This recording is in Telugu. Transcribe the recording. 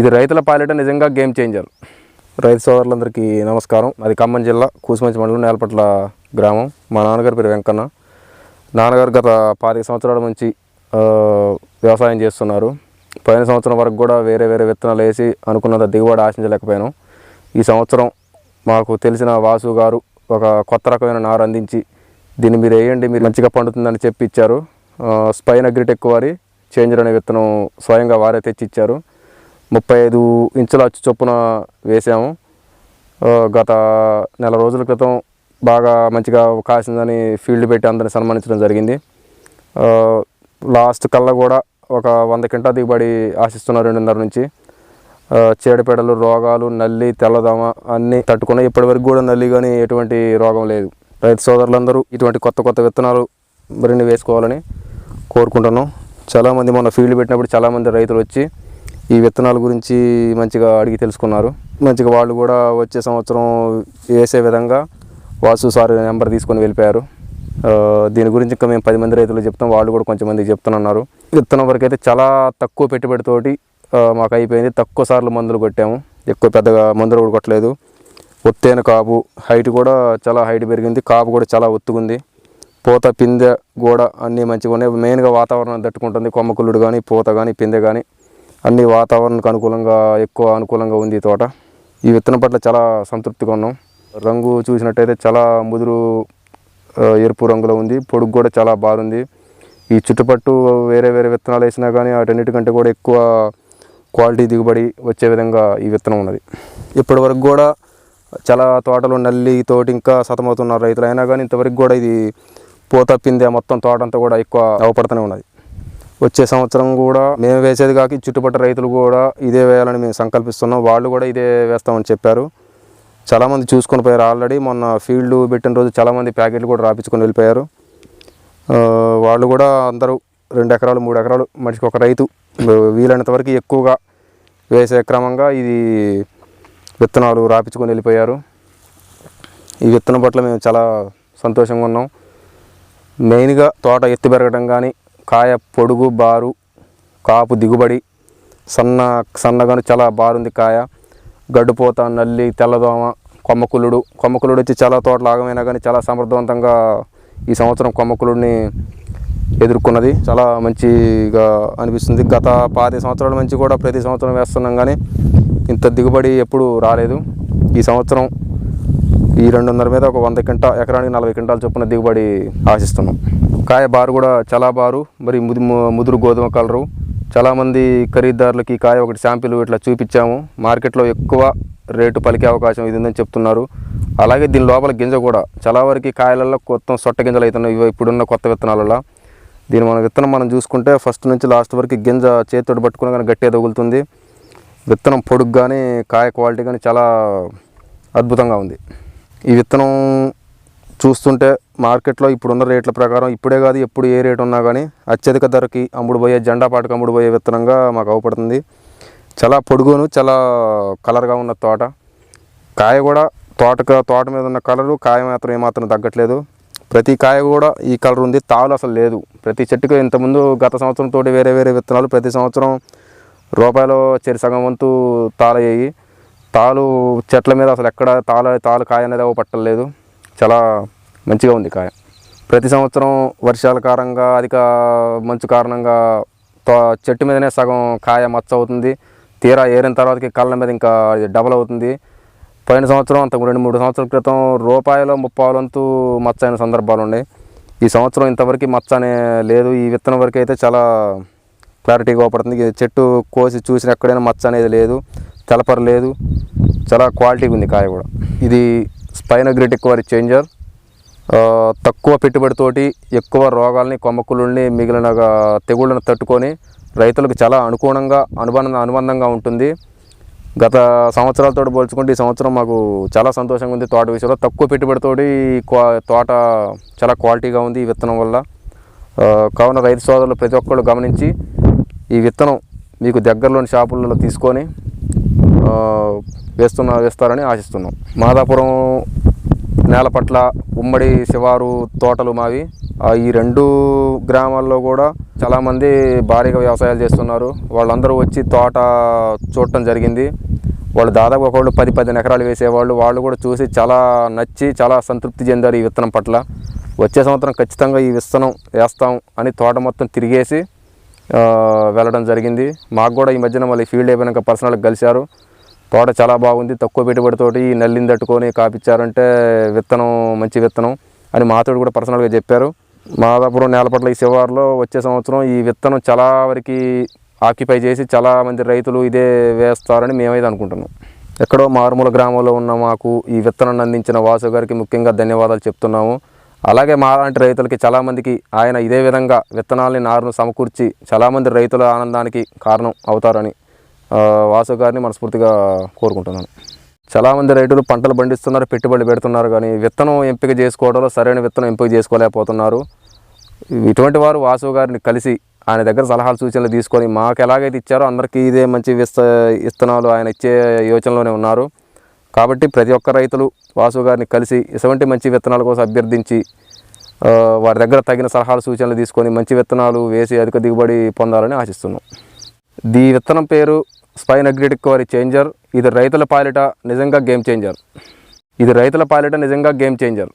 ఇది రైతుల పాలిట నిజంగా గేమ్ చేంజర్. రైతు సోదరులందరికీ నమస్కారం. అది ఖమ్మం జిల్లా కూసుమంచి మండలం నేలపట్ల గ్రామం. మా నాన్నగారి పేరు వెంకన్న. నాన్నగారు గత పాతిక సంవత్సరాల నుంచి వ్యవసాయం చేస్తున్నారు. పైన సంవత్సరం వరకు కూడా వేరే వేరే విత్తనాలు వేసి అనుకున్నంత దిగుబడి ఆశించలేకపోయాను. ఈ సంవత్సరం మాకు తెలిసిన వాసు గారు ఒక కొత్త రకమైన నారు అందించి దీన్ని మీరు వేయండి మీరు మంచిగా పండుతుందని చెప్పి ఇచ్చారు. స్పైన్ అగ్రిటెక్ వారి చేంజర్ అనే విత్తనం స్వయంగా వారే తెచ్చి ఇచ్చారు ముప్పై ఐదు ఇంచుల అచ్చు చొప్పున వేసాము. గత నెల రోజుల క్రితం బాగా మంచిగా కాసిందని ఫీల్డ్ పెట్టి అందరిని సన్మానించడం జరిగింది. లాస్ట్ కల్లా కూడా ఒక వంద కింటా దిగుబడి ఆశిస్తున్నారు రెండున్నర నుంచి. చీడపీడలు రోగాలు నల్లి తెల్లదోమ అన్నీ తట్టుకున్నాయి ఇప్పటివరకు కూడా నల్లి కానీ ఎటువంటి రోగం లేదు. రైతు సోదరులందరూ ఇటువంటి కొత్త కొత్త విత్తనాలు మరిన్ని వేసుకోవాలని కోరుకుంటున్నాం. చాలామంది మొన్న ఫీల్డ్ పెట్టినప్పుడు చాలామంది రైతులు వచ్చి ఈ విత్తనాల గురించి మంచిగా అడిగి తెలుసుకున్నారు. మంచిగా వాళ్ళు కూడా వచ్చే సంవత్సరం వేసే విధంగా వాసు సార్ నెంబర్ తీసుకొని వెళ్ళిపోయారు. దీని గురించి ఇంకా మేము పది మంది రైతులు చెప్తాం. వాళ్ళు కూడా కొంచెం మందికి చెప్తున్నారు విత్తనం వరకు అయితే చాలా తక్కువ పెట్టుబడితోటి మాకు అయిపోయింది. తక్కువ సార్లు మందులు కొట్టాము. ఎక్కువ పెద్దగా మందులు కూడా కొట్టలేదు. ఒత్తైన కాపు హైట్ కూడా చాలా హైట్ పెరిగింది. కాపు కూడా చాలా ఒత్తుకుంది పూత పిందె కూడా అన్నీ మంచిగా ఉన్నాయి. మెయిన్గా వాతావరణం తట్టుకుంటుంది. కొమ్మకుల్లుడు కానీ పూత కానీ పిందె కానీ అన్ని వాతావరణానికి అనుకూలంగా ఎక్కువ అనుకూలంగా ఉంది తోట. ఈ విత్తనం పట్ల చాలా సంతృప్తిగా ఉన్నాం. రంగు చూసినట్టయితే చాలా ముదురు ఎరుపు రంగులో ఉంది. పొడుగు కూడా చాలా బాగుంది. ఈ చుట్టుపట్టు వేరే వేరే విత్తనాలు వేసినా కానీ వాటన్నిటికంటే కూడా ఎక్కువ క్వాలిటీ దిగుబడి వచ్చే విధంగా ఈ విత్తనం ఉన్నది. ఇప్పటి వరకు కూడా చాలా తోటలు నల్లి తోటి ఇంకా సతమవుతున్నారు రైతులు అయినా కానీ ఇంతవరకు కూడా ఇది పూత పిందె మొత్తం తోట అంతా కూడా ఎక్కువ అవపడుతూనే ఉన్నది. వచ్చే సంవత్సరం కూడా మేము వేసేది కాక చుట్టుపక్కల రైతులు కూడా ఇదే వేయాలని మేము సంకల్పిస్తున్నాం. వాళ్ళు కూడా ఇదే వేస్తామని చెప్పారు. చాలామంది చూసుకొని పోయారు. ఆల్రెడీ మొన్న ఫీల్డ్ పెట్టిన రోజు చాలామంది ప్యాకెట్లు కూడా రాపించుకొని వెళ్ళిపోయారు. వాళ్ళు కూడా అందరూ రెండు ఎకరాలు మూడు ఎకరాలు మనిషికి ఒక రైతు. వీలైనంత వరకు ఎక్కువగా వేసే క్రమంగా ఇది విత్తనాలు రాపించుకొని వెళ్ళిపోయారు. ఈ విత్తనం పట్ల మేము చాలా సంతోషంగా ఉన్నాం. మెయిన్గా తోట ఎత్తు పెరగడం కానీ కాయ పొడుగు బారు కాపు దిగుబడి సన్న సన్నగాను చాలా బారుంది కాయ. గడ్డుపోత నల్లి తెల్లదోమ కొమ్మకులుడు కొమ్మకులుడు వచ్చి చాలా తోటలు ఆగమైనా కానీ చాలా సమర్థవంతంగా ఈ సంవత్సరం కొమ్మకులుడిని ఎదుర్కొన్నది. చాలా మంచిగా అనిపిస్తుంది. గత పాతి సంవత్సరాల నుంచి కూడా ప్రతి సంవత్సరం వేస్తున్నాం కానీ ఇంత దిగుబడి ఎప్పుడు రాలేదు. ఈ సంవత్సరం ఈ రెండున్నర మీద ఒక వంద క్వింటా ఎకరానికి నలభై క్వింటాల చొప్పున దిగుబడి ఆశిస్తున్నాం. కాయ బారు కూడా చాలా బారు. మరి ముది ముదురు గోధుమ కలరు. చాలామంది ఖరీదారులకి కాయ ఒకటి శాంపిల్ ఇట్లా చూపించాము. మార్కెట్లో ఎక్కువ రేటు పలికే అవకాశం ఇది ఉందని చెప్తున్నారు. అలాగే దీని లోపల గింజ కూడా. చాలా వరకు కాయలలో కొత్త సొట్ట గింజలు అవుతున్నాయి ఇవి ఇప్పుడున్న కొత్త విత్తనాలలో దీని మన విత్తనం మనం చూసుకుంటే ఫస్ట్ నుంచి లాస్ట్ వరకు గింజ చేతితోటి పట్టుకుని కానీ గట్టిగా తగులుతుంది. విత్తనం పొడుగు కానీ కాయ క్వాలిటీ కానీ చాలా అద్భుతంగా ఉంది. ఈ విత్తనం చూస్తుంటే మార్కెట్లో ఇప్పుడున్న రేట్ల ప్రకారం ఇప్పుడే కాదు ఎప్పుడు ఏ రేట్ ఉన్నా కానీ అత్యధిక ధరకి అమ్ముడుపోయే జెండా పాటకు అమ్ముడుపోయే విత్తనంగా మాకు అవపడుతుంది. చాలా పొడుగును చాలా కలర్గా ఉన్న తోట. కాయ కూడా తోట తోట మీద ఉన్న కలరు కాయ మాత్రం ఏమాత్రం తగ్గట్లేదు. ప్రతి కాయ కూడా ఈ కలర్ ఉంది తాలు అసలు లేదు. ప్రతి చెట్టుకు ఇంతకుముందు గత సంవత్సరం తోటి వేరే వేరే విత్తనాలు ప్రతి సంవత్సరం రూపాయలు చెరి సగం వంతు తాళయ్యాయి తాలు చెట్ల మీద అసలు ఎక్కడ తాళ తాలు కాయ అనేది అవ పట్టలేదు చాలా మంచిగా ఉంది కాయ. ప్రతి సంవత్సరం వర్షాల కారణంగా అధిక మంచు కారణంగా చెట్టు మీదనే సగం కాయ మచ్చ అవుతుంది. తీరా ఏరిన తర్వాతకి కళ్ళ మీద ఇంకా డబల్ అవుతుంది. పోయిన సంవత్సరం అంత రెండు మూడు సంవత్సరాల క్రితం రూపాయలు ముప్పాలంతు మచ్చ అయిన సందర్భాలు ఉన్నాయి. ఈ సంవత్సరం ఇంతవరకు మచ్చ అనే లేదు. ఈ విత్తనం వరకు అయితే చాలా క్లారిటీగా అవపడుతుంది చెట్టు కోసి చూసిన ఎక్కడైనా మచ్చ అనేది లేదు. తెలపర లేదు. చాలా క్వాలిటీగా ఉంది కాయ కూడా. ఇది స్పైనగ్రిటిక్ వారి చేంజర్. తక్కువ పెట్టుబడితోటి ఎక్కువ రోగాల్ని కొమ్మకులుల్ని మిగిలిన తెగుళ్ళను తట్టుకొని రైతులకు చాలా అనుకూలంగా అనుబంధ అనుబంధంగా ఉంటుంది. గత సంవత్సరాలతో పోల్చుకుంటే ఈ సంవత్సరం మాకు చాలా సంతోషంగా ఉంది. తోట విషయంలో తక్కువ పెట్టుబడితోటి ఈ క్వా- తోట చాలా క్వాలిటీగా ఉంది ఈ విత్తనం వల్ల. కావున రైతు సోదరులు ప్రతి ఒక్కళ్ళు గమనించి ఈ విత్తనం మీకు దగ్గరలోని షాపులలో తీసుకొని ఆ, వేస్తున్న వేస్తారని ఆశిస్తున్నాం. మాదాపురం నేలపట్ల ఉమ్మడి శివారు తోటలు మావి. ఈ రెండు గ్రామాల్లో కూడా చాలామంది భారీగా వ్యవసాయాలు చేస్తున్నారు. వాళ్ళందరూ వచ్చి తోట చూడటం జరిగింది. వాళ్ళు దాదాపు ఒకళ్ళు పది పదిహేను ఎకరాలు వేసేవాళ్ళు. వాళ్ళు కూడా చూసి చాలా నచ్చి చాలా సంతృప్తి చెందారు ఈ విత్తనం పట్ల. వచ్చే సంవత్సరం ఖచ్చితంగా ఈ విత్తనం వేస్తాం అని తోట మొత్తం తిరిగేసి వెళ్ళడం జరిగింది. మాకు కూడా ఈ మధ్యన మళ్ళీ ఫీల్డ్ అయిపోయినాక పర్సనల్గా కలిశారు. తోట చాలా బాగుంది. తక్కువ పెట్టుబడితోటి ఈ నల్లిని తట్టుకొని కాపిచ్చారంటే విత్తనం మంచి విత్తనం అని మాతోడు కూడా పర్సనల్గా చెప్పారు. మాదాపురం నేలపట్ల ఈ శివారులో వచ్చే సంవత్సరం ఈ విత్తనం చాలా వరకు ఆక్యుపై చేసి చాలా మంది రైతులు ఇదే వేస్తారని మేమైతే అనుకుంటున్నాం. ఎక్కడో మారుమూల గ్రామంలో ఉన్న మాకు ఈ విత్తనాన్ని అందించిన వాసు గారికి ముఖ్యంగా ధన్యవాదాలు చెప్తున్నాము. అలాగే మాలాంటి రైతులకి చాలామందికి ఆయన ఇదే విధంగా విత్తనాలని నారును సమకూర్చి చాలామంది రైతుల ఆనందానికి కారణం అవుతారని వాసు గారిని మనస్ఫూర్తిగా కోరుకుంటున్నాను. చాలామంది రైతులు పంటలు పండిస్తున్నారు పెట్టుబడి పెడుతున్నారు కానీ విత్తనం ఎంపిక చేసుకోవడంలో సరైన విత్తనం ఎంపిక చేసుకోలేకపోతున్నారు. ఇటువంటి వారు వాసు గారిని కలిసి ఆయన దగ్గర సలహాలు సూచనలు తీసుకొని మాకు ఎలాగైతే ఇచ్చారో అందరికీ ఇదే మంచి విస్త విత్తనాలు ఆయన ఇచ్చే యోచనలోనే ఉన్నారు. కాబట్టి ప్రతి ఒక్క రైతులు వాసు గారిని కలిసి ఇటువంటి మంచి విత్తనాల కోసం అభ్యర్థించి వారి దగ్గర తగిన సలహాలు సూచనలు తీసుకొని మంచి విత్తనాలు వేసి అధిక దిగుబడి పొందాలని ఆశిస్తున్నాం. దీ విత్తనం పేరు స్పైన్ అగ్రిటిక్ వారి చేంజర్. ఇది రైతుల పాలిట నిజంగా గేమ్ చేంజర్. ఇది రైతుల పాలిట నిజంగా గేమ్ చేంజర్.